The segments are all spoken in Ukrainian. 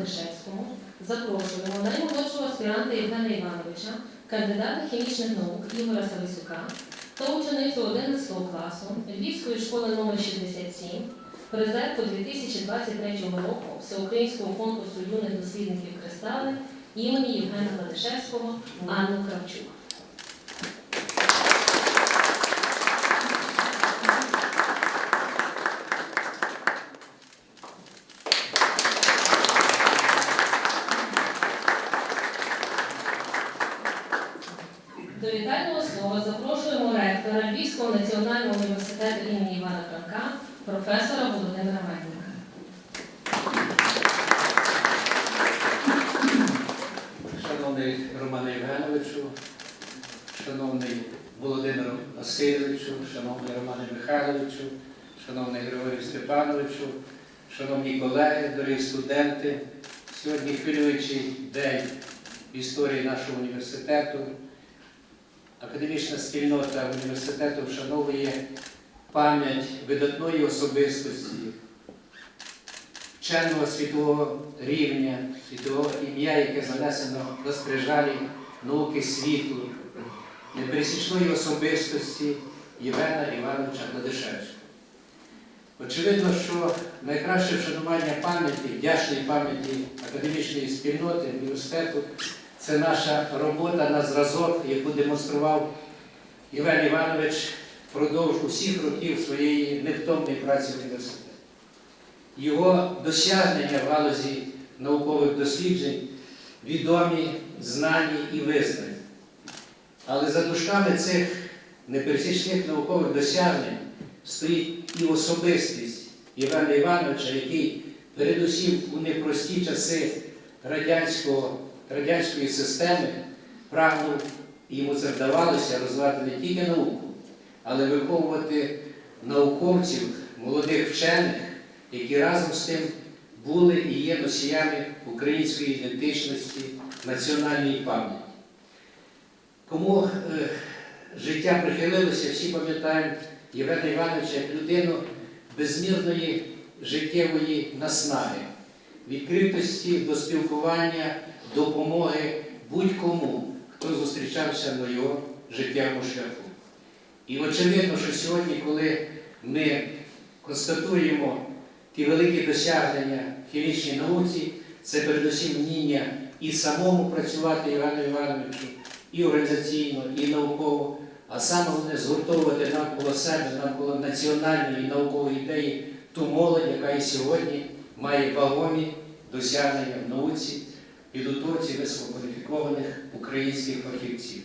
Євгену Гладишевському запрошуємо наймолодшого аспіранта Євгена Івановича, кандидата хімічних наук Ігора Сависюка та ученицю 11 класу Львівської школи номер 67, призерку 2023 року Всеукраїнського конкурсу юних дослідників кристали імені Євгена Гладишевського Анну Кравчук. До вітального слова запрошуємо національного університету імені Івана Франка, професора Володимира Мельника. Шановний Романе Євгеновичу, шановний Володимиру Васильовичу, шановний Романе Михайловичу, шановний Григорію Степановичу, шановні колеги, дорогі студенти, сьогодні хвилюючий день в історії нашого університету. Академічна спільнота університету вшановує пам'ять видатної особистості, вченого світового рівня, світового ім'я, яке занесено до скрижалі науки світу, непересічної особистості Євгена Івановича Гладишевського. Очевидно, що найкраще вшанування пам'яті, вдячної пам'яті академічної спільноти університету це наша робота на зразок, яку демонстрував Євген Іванович впродовж усіх років своєї невтомної праці в університеті. Його досягнення в галузі наукових досліджень відомі, знані і визнані. Але за дужками цих непересічних наукових досягнень стоїть і особистість Євгена Івановича, який передусім у непрості часи радянського, радянської системи прагнув, і йому це вдавалося розвивати не тільки науку, але виховувати науковців, молодих вчених, які разом з тим були і є носіями української ідентичності, національної пам'яті. Кому е, життя прихилилося, всі пам'ятаємо Євгена Івановича як людину безмірної життєвої наснаги, відкритості до спілкування, допомоги будь-кому, хто зустрічався на його життєвому шляху. І очевидно, що сьогодні, коли ми констатуємо ті великі досягнення в хімічній науці, це передусім вміння і самому працювати Івану Івановичу, і організаційно, і науково, а саме головне згуртовувати навколо себе, навколо національної і наукової ідеї ту молодь, яка і сьогодні має вагомі досягнення в науці, підготовці висококваліфікованих українських фахівців.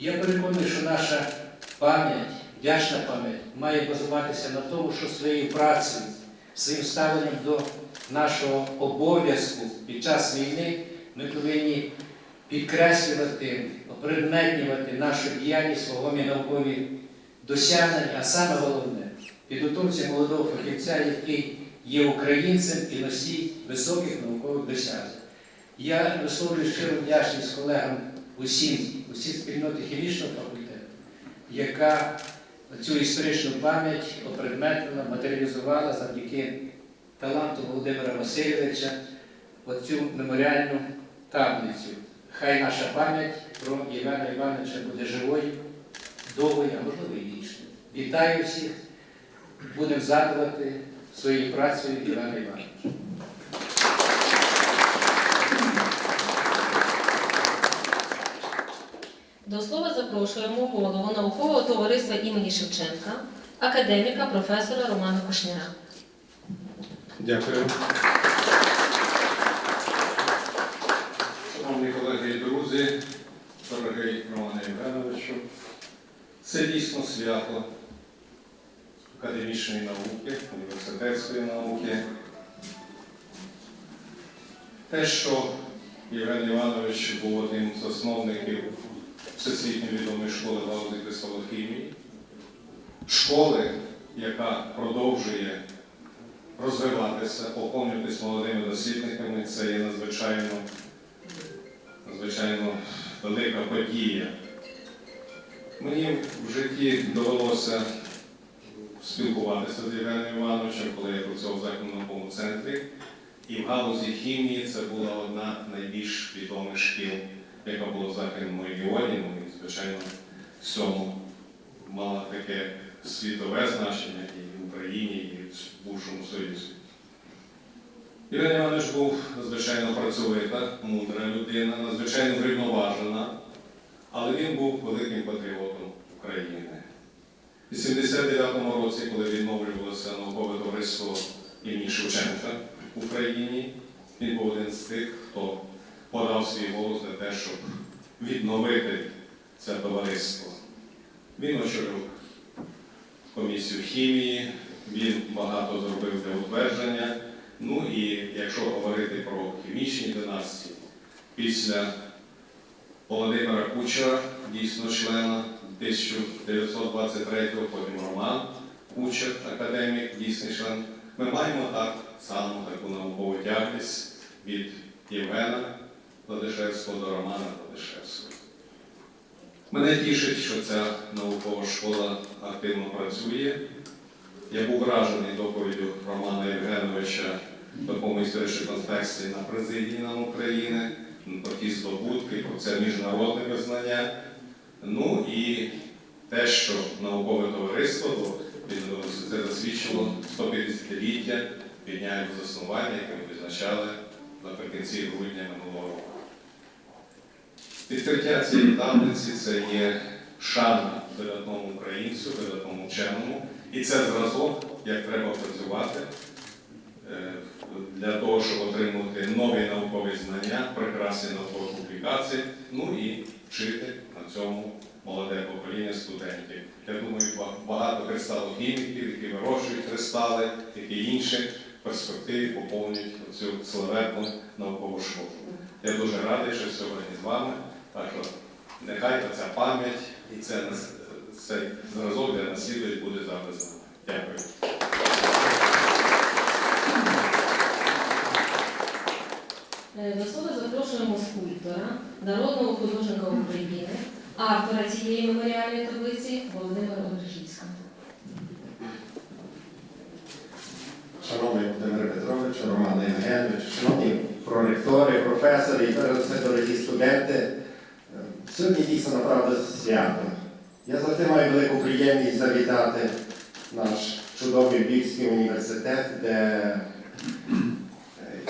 Я переконаний, що наша пам'ять, вдячна пам'ять має базуватися на тому, що своєю працею, своїм ставленням до нашого обов'язку під час війни ми повинні підкреслювати, опредметнювати нашу діяльність, вагомі наукові досягнення, а саме головне підготовці молодого фахівця, який є українцем і носій високих наукових досягнень. Я висловлюю щиру вдячність колегам усім, усій спільноті хімічного факультету, яка цю історичну пам'ять опредметила, матеріалізувала завдяки таланту Володимира Васильовича оцю меморіальну таблицю. Хай наша пам'ять про Євгена Івановича буде живою, довгою, а можливо і вічною. Вітаю всіх, будемо згадувати своєю працею Євгена Івановича. До слова запрошуємо голову наукового товариства імені Шевченка, академіка професора Романа Кушніра. Дякую. Шановні колеги і друзі, дорогий Романе Євгеновичу, це дійсно свято академічної науки, університетської науки. Те, що Євген Іванович був одним з основників всесвітньо відомої школи галузі кристалохімії, школи, яка продовжує розвиватися, поповнюватись молодими дослідниками, це є надзвичайно, надзвичайно велика подія. Мені в житті довелося спілкуватися з Євгеном Івановичем, коли я працював в закладному центрі І в галузі хімії це була одна з найбільш відомих шкіл, яка була в Західному регіоні. І, звичайно, в цьому мала таке світове значення і в Україні, і в бувшому Союзі. Іван Іванович був надзвичайно працьовита, мудра людина, надзвичайно врівноважена, але він був великим патріотом України. У 89-му році, коли відновлювалося наукове товариство імені Шевченка в Україні, він був один з тих, хто подав свій голос для те, щоб відновити це товариство. Він очолив комісію хімії, він багато зробив для утвердження. Ну і якщо говорити про хімічні династії, після Володимира Кучера, дійсно члена 1923-го, потім Роман Кучер, академік, дійсний член, ми маємо так само таку наукову тягність від Євгена Владишевського до Романа Владишевського. Мене тішить, що ця наукова школа активно працює. Я був вражений доповіддю Романа Євгеновича в такому історичному контексті на президії нам України, про ті здобутки, про це міжнародне визнання. Ну і те, що наукове товариство, це засвідчило 150-ліття від дня заснування, яке ми відзначали наприкінці грудня минулого року. Відкриття цієї таблиці це є шана видатному українцю, видатному вченому, і це зразок, як треба працювати е, для того, щоб отримати нові наукові знання, прекрасні наукові публікації, ну і вчити на цьому молоде покоління студентів. Я думаю, ба- багато кристалохіміків, які вирощують кристали, які інші в перспективі поповнюють цю славетну наукову школу. Я дуже радий, що сьогодні з вами. Так що нехай ця пам'ять і це, цей зразок для наслідують буде завжди з нами. Дякую. Е, До слова запрошуємо скульптора, народного художника України, автора цієї меморіальної таблиці Володимира Обержівського. Шановний Володимир Петрович, Роман Євгенович, шановні проректори, професори і перед все дорогі студенти, е, сьогодні дійсно направду свято. Я завжди маю велику приємність завітати наш чудовий Львівський університет, де е,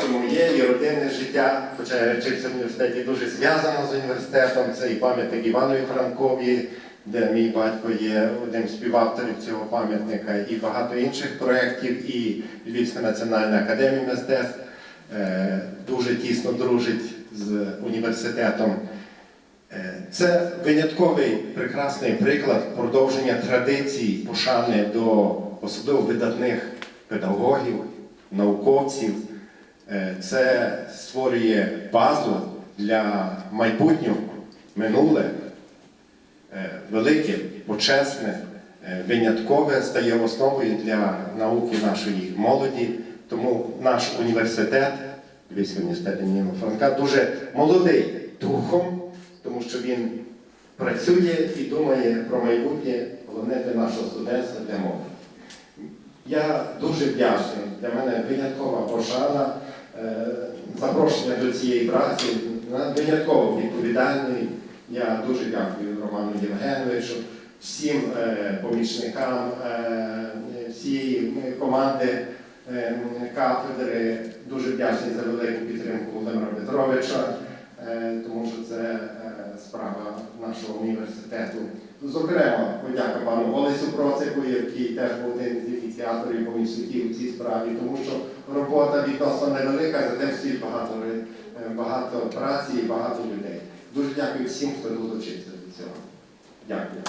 і моє і родинне життя, хоча я вчився в університеті дуже зв'язано з університетом, це і пам'ятник Іванові Франкові, де мій батько є одним з співавторів цього пам'ятника, і багато інших проєктів, і Львівська національна академія мистецтв е, дуже тісно дружить з університетом. Е, Це винятковий прекрасний приклад продовження традицій пошани до особливо видатних педагогів, науковців. Е, Це створює базу для майбутнього, минуле, велике, почесне, е, виняткове стає основою для науки нашої молоді. Тому наш університет, Львівський університет імені Франка, дуже молодий духом, тому що він працює і думає про майбутнє, головне для нашого студентства, для молоді. Я дуже вдячний. Для мене виняткова пошана, е, запрошення до цієї праці, винятково відповідальний. Я дуже дякую Роману Євгеновичу, всім е, помічникам е, всієї команди е, кафедри. Дуже вдячний за велику підтримку Володимира Петровича, тому що це справа нашого університету. Зокрема, подяка пану Олесю Процику, який теж був один з ініціаторів помічників у цій справі, тому що робота відносно невелика, зате всі багато, багато праці і багато людей. Дуже дякую всім, хто долучився до цього. Дякую.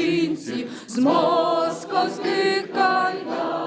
українці з московських кайдан.